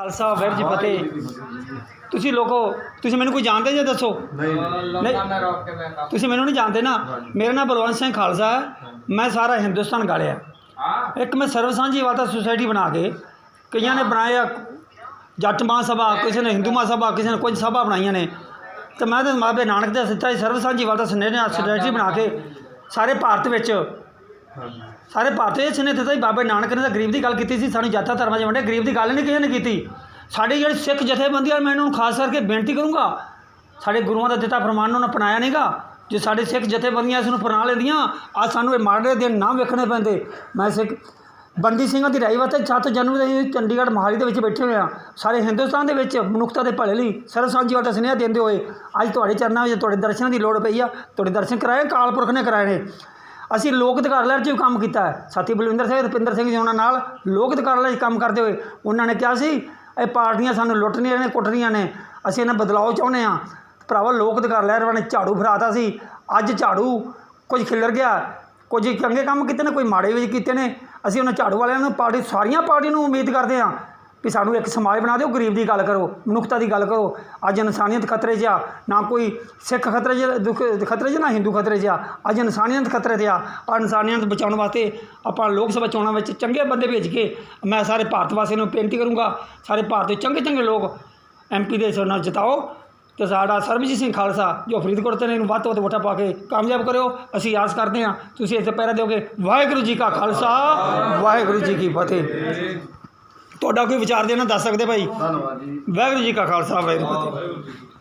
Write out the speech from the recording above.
ਖਾਲਸਾ ਵਾਹਿਗੁਰੂ ਜੀ ਫਤਿਹ। ਤੁਸੀਂ ਲੋਕੋ ਤੁਸੀਂ ਮੈਨੂੰ ਕੋਈ ਜਾਣਦੇ ਜੇ ਦੱਸੋ? ਮੈਂ ਕੰਮ ਤੁਸੀਂ ਮੈਨੂੰ ਨਹੀਂ ਜਾਣਦੇ ਨਾ। ਮੇਰਾ ਨਾਮ ਬਲਵੰਤ ਸਿੰਘ ਖਾਲਸਾ ਹੈ। ਮੈਂ ਸਾਰਾ ਹਿੰਦੁਸਤਾਨ ਗਾਲਿਆ। ਇੱਕ ਮੈਂ ਸਰਵ ਸਾਂਝੀ ਵਾਤਾ ਸੁਸਾਇਟੀ ਬਣਾ ਕੇ ਕਈਆਂ ਨੇ ਬਣਾਇਆ। ਜੱਟ ਮਹਾਸਭਾ ਕਿਸੇ ਨੇ ਹਿੰਦੂ ਮਹਾਸਭਾ ਕਿਸੇ ਨੇ ਕੁਝ ਸਭਾ ਬਣਾਈਆਂ ਨੇ। ਤੇ ਮੈਂ ਤਾਂ ਮਾਪੇ ਨਾਨਕ ਦੇ ਸਿੱਧਾ ਹੀ ਸਰਵ ਸਾਂਝੀ ਵਾਤਾ ਸੁਨੇਹਾ ਸੁਸਾਇਟੀ ਬਣਾ ਕੇ ਸਾਰੇ ਭਾਰਤ ਵਿੱਚ ਸਾਰੇ ਭਾਰਤ ਵਿੱਚ ਨੇ ਦਿੱਤਾ ਹੀ ਬਾਬੇ ਨਾਨਕ ਨੇ ਤਾਂ ਗਰੀਬ ਦੀ ਗੱਲ ਕੀਤੀ ਸੀ, ਸਾਨੂੰ ਜਾਤਾਂ ਧਰਮਾਂ 'ਚ ਵੰਡਿਆ, ਗਰੀਬ ਦੀ ਗੱਲ ਨਹੀਂ ਕਿਸੇ ਨੇ ਕੀਤੀ। ਸਾਡੇ ਜਿਹੜੇ ਸਿੱਖ ਜਥੇਬੰਦੀਆਂ ਮੈਂ ਇਹਨਾਂ ਨੂੰ ਖਾਸ ਕਰਕੇ ਬੇਨਤੀ ਕਰੂੰਗਾ, ਸਾਡੇ ਗੁਰੂਆਂ ਦਾ ਦਿੱਤਾ ਫਰਮਾਨ ਨੂੰ ਅਪਣਾਇਆ ਨਹੀਂਗਾ ਜੇ ਸਾਡੇ ਸਿੱਖ ਜਥੇਬੰਦੀਆਂ ਇਸ ਨੂੰ ਅਪਣਾ ਲੈਂਦੀਆਂ, ਅੱਜ ਸਾਨੂੰ ਇਹ ਮਾੜੇ ਦਿਨ ਨਾ ਵੇਖਣੇ ਪੈਂਦੇ। ਮੈਂ ਸਿੱਖ ਬੰਦੀ ਸਿੰਘਾਂ ਦੀ ਰਾਈ ਵਾਸਤੇ 7 ਜਨਵਰੀ ਦੇ ਚੰਡੀਗੜ੍ਹ ਮੋਹਾਲੀ ਦੇ ਵਿੱਚ ਬੈਠੇ ਹੋਏ ਆ ਸਾਰੇ ਹਿੰਦੁਸਤਾਨ ਦੇ ਵਿੱਚ ਮਨੁੱਖਤਾ ਦੇ ਭਲੇ ਲਈ ਸਰਵ ਸਾਂਝੀ ਵਾਲਾ ਸੁਨੇਹਾ ਦਿੰਦੇ ਹੋਏ, ਅੱਜ ਤੁਹਾਡੇ ਚਰਨਾਂ ਵਿੱਚ ਤੁਹਾਡੇ ਦਰਸ਼ਨਾਂ ਦੀ ਲੋੜ ਪਈ ਆ, ਤੁਹਾਡੇ ਦਰਸ਼ਨ ਕਰਾਏ, ਕਾਲ ਪੁਰਖ ਨੇ ਕਰਾਏ ਨੇ। ਅਸੀਂ ਲੋਕ ਅਧਿਕਾਰ ਲਹਿਰ 'ਚ ਵੀ ਕੰਮ ਕੀਤਾ ਹੈ। ਸਾਥੀ ਬਲਵਿੰਦਰ ਸਿੰਘ, ਰੁਪਿੰਦਰ ਸਿੰਘ ਜੀ ਉਹਨਾਂ ਨਾਲ ਲੋਕ ਅਧਿਕਾਰ ਲਹਿਰ 'ਚ ਕੰਮ ਕਰਦੇ ਹੋਏ ਉਹਨਾਂ ਨੇ ਕਿਹਾ ਸੀ, ਇਹ ਪਾਰਟੀਆਂ ਸਾਨੂੰ ਲੁੱਟ ਰਹੀਆਂ ਨੇ ਕੁੱਟ ਰਹੀਆਂ ਨੇ, ਅਸੀਂ ਇਹਨਾਂ ਬਦਲਾਅ ਚਾਹੁੰਦੇ ਹਾਂ। ਭਰਾਵਾ ਲੋਕ ਅਧਿਕਾਰ ਲਹਿਰ ਵਾਲੇ ਨੇ ਝਾੜੂ ਫਰਾਤਾ ਸੀ। ਅੱਜ ਝਾੜੂ ਕੁਝ ਖਿਲਰ ਗਿਆ, ਕੁਝ ਚੰਗੇ ਕੰਮ ਕੀਤੇ ਨੇ, ਕੋਈ ਮਾੜੇ ਵੀ ਕੀਤੇ ਨੇ। ਅਸੀਂ ਉਹਨਾਂ ਝਾੜੂ ਵਾਲਿਆਂ ਨੂੰ, ਪਾਰਟੀ, ਸਾਰੀਆਂ ਪਾਰਟੀਆਂ ਨੂੰ ਉਮੀਦ ਕਰਦੇ ਹਾਂ ਵੀ ਸਾਨੂੰ ਇੱਕ ਸਮਾਜ ਬਣਾ ਦਿਓ, ਗਰੀਬ ਦੀ ਗੱਲ ਕਰੋ, ਮਨੁੱਖਤਾ ਦੀ ਗੱਲ ਕਰੋ। ਅੱਜ ਇਨਸਾਨੀਅਤ ਖਤਰੇ 'ਚ ਆ। ਨਾ ਕੋਈ ਸਿੱਖ ਖਤਰੇ 'ਚ, ਦੁੱਖ ਖਤਰੇ 'ਚ, ਨਾ ਹਿੰਦੂ ਖਤਰੇ 'ਚ ਆ। ਅੱਜ ਇਨਸਾਨੀਅਤ ਖਤਰੇ 'ਤੇ ਆ। ਆ ਇਨਸਾਨੀਅਤ ਬਚਾਉਣ ਵਾਸਤੇ ਆਪਾਂ ਲੋਕ ਸਭਾ ਚੋਣਾਂ ਵਿੱਚ ਚੰਗੇ ਬੰਦੇ ਭੇਜ ਕੇ ਮੈਂ ਸਾਰੇ ਭਾਰਤ ਵਾਸੀਆਂ ਨੂੰ ਬੇਨਤੀ ਕਰੂੰਗਾ, ਸਾਰੇ ਭਾਰਤ ਦੇ ਚੰਗੇ ਚੰਗੇ ਲੋਕ ਐਮਪੀ ਦੇ ਚੋਣਾਂ ਜਿਤਾਓ ਤੇ ਸਾਡਾ ਸਰਬਜੀਤ ਸਿੰਘ ਖਾਲਸਾ, ਜੋ ਫਰੀਦਕੋਟ ਤੇ ਨੇ ਇਹਨੂੰ ਵੱਧ ਤੋਂ ਵੱਧ ਵੋਟਾਂ ਪਾ ਕੇ ਕਾਮਯਾਬ ਕਰਿਓ। ਅਸੀਂ ਆਸ ਕਰਦੇ ਹਾਂ, ਤੁਸੀਂ ਇਸ ਇੱਥੇ ਪਹਿਰਾ ਦਿਓਗੇ। ਵਾਹਿਗੁਰੂ ਜੀ ਕਾ ਖਾਲਸਾ, ਵਾਹਿਗੁਰੂ ਜੀ ਕੀ ਫਤਿਹ। ਤੁਹਾਡਾ ਕੋਈ ਵਿਚਾਰ ਦੇਣਾ ਦੱਸ ਸਕਦੇ ਭਾਈ। ਧੰਨਵਾਦ ਜੀ। ਵਾਹਿਗੁਰੂ ਜੀ ਕਾ ਖਾਲਸਾ ਵਾਹਿਗੁਰੂ ਜੀ ਕੀ ਫਤਿਹ।